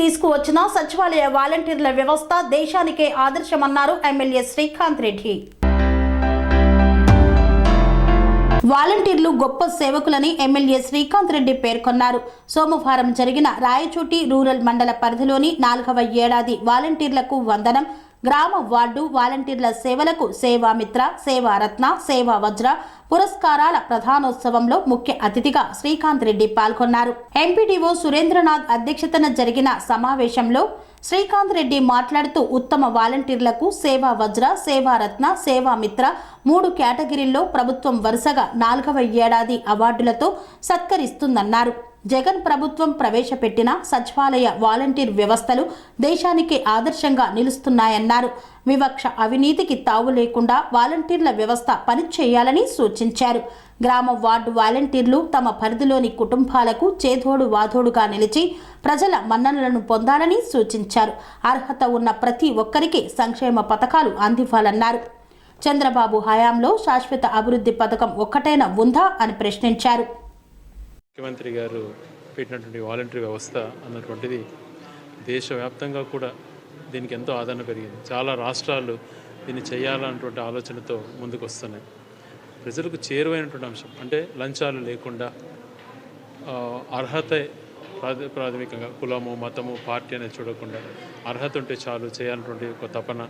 తీసుకువచ్చిన సచివాలయ వాలంటీర్ల వ్యవస్థ దేశానికే ఆదర్శమన్నారు ఎమ్మెల్యే శ్రీకాంత్ రెడ్డి. వాలంటీర్లు గొప్ప సేవకులని ఎమ్మెల్యే శ్రీకాంత్ రెడ్డి పేర్కొన్నారు. సోమవారం జరిగిన రాయచోటి రూరల్ మండల పరిధిలోని నాలుగవ ఏడాది వాలంటీర్లకు వందనం గ్రామ వార్డు వాలంటీర్ల సేవలకు సేవామిత్ర సేవారత్న సేవా వజ్ర పురస్కారాల ప్రధానోత్సవంలో ముఖ్య అతిథిగా శ్రీకాంత్ రెడ్డి పాల్గొన్నారు. ఎంపీడీఓ సురేంద్రనాథ్ అధ్యక్షతన జరిగిన సమావేశంలో శ్రీకాంత్ రెడ్డి మాట్లాడుతూ ఉత్తమ వాలంటీర్లకు సేవా వజ్ర సేవారత్న సేవామిత్ర మూడు కేటగిరీల్లో ప్రభుత్వం వరుసగా నాలుగవ ఏడాది అవార్డులతో సత్కరిస్తుందన్నారు. జగన్ ప్రభుత్వం ప్రవేశపెట్టిన సచివాలయ వాలంటీర్ వ్యవస్థలు దేశానికి ఆదర్శంగా నిలుస్తున్నాయన్నారు. వివక్ష అవినీతికి తావు లేకుండా వాలంటీర్ల వ్యవస్థ పనిచేయాలని సూచించారు. గ్రామ వార్డు వాలంటీర్లు తమ పరిధిలోని కుటుంబాలకు చేదోడు వాదోడుగా నిలిచి ప్రజల మన్ననలను పొందాలని సూచించారు. అర్హత ఉన్న ప్రతి ఒక్కరికి సంక్షేమ పథకాలు అందివ్వాలన్నారు. చంద్రబాబు హయాంలో శాశ్వత అభివృద్ధి పథకం ఒక్కటైనా ఉందా అని ప్రశ్నించారు. ముఖ్యమంత్రి గారు పెట్టినటువంటి వాలంటరీ వ్యవస్థ అన్నటువంటిది దేశవ్యాప్తంగా కూడా దీనికి ఎంతో ఆదరణ పెరిగింది. చాలా రాష్ట్రాలు దీన్ని చేయాలన్నటువంటి ఆలోచనతో ముందుకు వస్తున్నాయి. ప్రజలకు చేరువైనటువంటి అంశం అంటే లంచాలు లేకుండా అర్హత ప్రాథమికంగా కులము మతము పార్టీ అనేది చూడకుండా అర్హత ఉంటే చాలు చేయాలన్నటువంటి ఒక తపన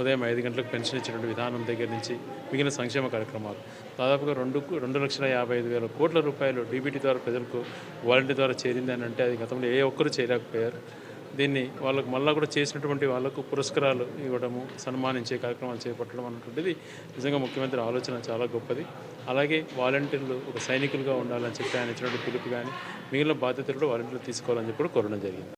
ఉదయం ఐదు గంటలకు పెన్షన్ ఇచ్చినటువంటి విధానం దగ్గర నుంచి మిగిలిన సంక్షేమ కార్యక్రమాలు. దాదాపుగా రెండు రెండు లక్షల యాభై ఐదు వేల కోట్ల రూపాయలు డీబీటీ ద్వారా ప్రజలకు వాలంటీ ద్వారా చేరింది అని అంటే అది గతంలో ఏ ఒక్కరు చేయలేకపోయారు. దీన్ని వాళ్ళకు మళ్ళీ కూడా చేసినటువంటి వాళ్ళకు పురస్కారాలు ఇవ్వడము సన్మానించే కార్యక్రమాలు చేపట్టడం అన్నటువంటిది నిజంగా ముఖ్యమంత్రి ఆలోచన చాలా గొప్పది. అలాగే వాలంటీర్లు ఒక సైనికులుగా ఉండాలని చెప్పి ఆయన ఇచ్చినటువంటి పిలుపు కానీ మిగిలిన బాధ్యతలు కూడా వాలంటీర్లు తీసుకోవాలని చెప్పి కూడా కోరడం జరిగింది.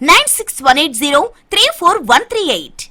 Nine six one eight zero three four one three eight